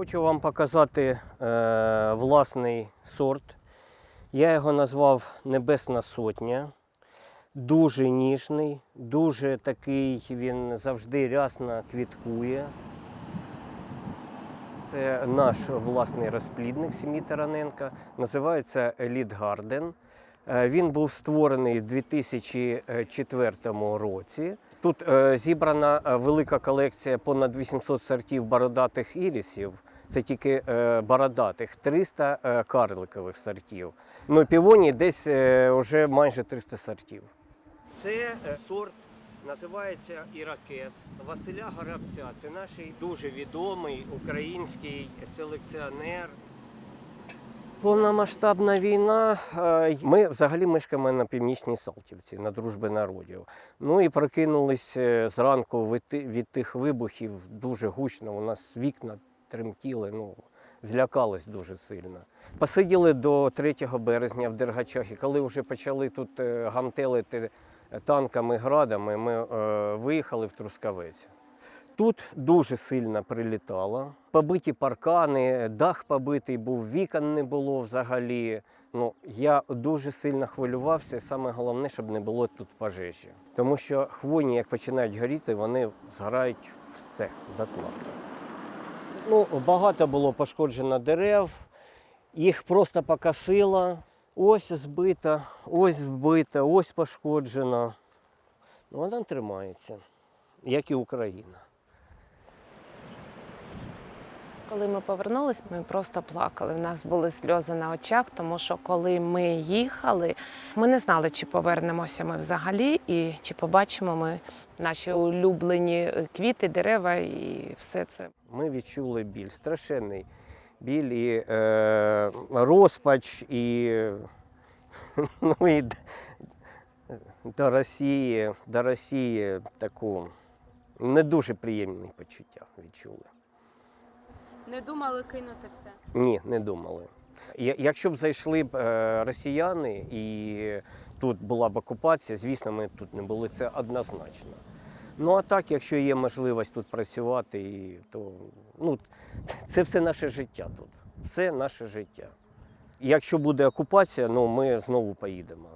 Хочу вам показати е, власний сорт. Я його назвав Небесна Сотня. Дуже ніжний, дуже такий, він завжди рясно квіткує. Це наш власний розплідник сім'ї Тараненка. Називається Garden. Е, Він був створений у 2004 році. Тут е, зібрана е, велика колекція понад 800 сортів бородатих ірісів. Це тільки е, бородатих, 300 е, карликових сортів. Ну, півоні десь е, вже майже 300 сортів. Це е, сорт називається Іракес Василя Горобця. Це наш дуже відомий український селекціонер. Повномасштабна війна. е, Ми взагалі мешкаємо на північній Салтівці, на дружби народів. Ну і прокинулись е, зранку від тих вибухів дуже гучно. У нас вікна тремтіли, ну, злякались дуже сильно. Посиділи до 3 березня в Дергачах, і коли вже почали тут е, гамтелити танками, градами, ми е, виїхали в Трускавець. Тут дуже сильно прилітало. Побиті паркани, дах побитий був, вікон не було взагалі. Ну, я дуже сильно хвилювався. Саме головне, щоб не було тут пожежі. Тому що хвойні, як починають горіти, вони згорають все дотла. Ну, багато було пошкоджено дерев, їх просто покосило. Ось збита, ось збита, ось пошкоджена. Ну, вона тримається, як і Україна. Коли ми повернулись, ми просто плакали. У нас були сльози на очах, тому що коли ми їхали, ми не знали, чи повернемося ми взагалі, і чи побачимо ми наші улюблені квіти, дерева і все це. Ми відчули біль, страшенний біль і е, розпач, і, ну, і до Росії, до Росії таку не дуже приємні почуття відчули. Не думали кинути все. Ні, не думали. Якщо б зайшли б е, росіяни і тут була б окупація, звісно, ми б тут не були, це однозначно. Ну а так, якщо є можливість тут працювати, і, то ну, це все наше життя тут. Все наше життя. Якщо буде окупація, ну ми знову поїдемо.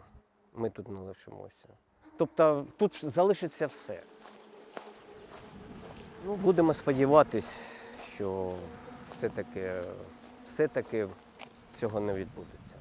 Ми тут не лишимося. Тобто тут залишиться все. Ну, будемо сподіватись, що все-таки, все-таки цього не відбудеться.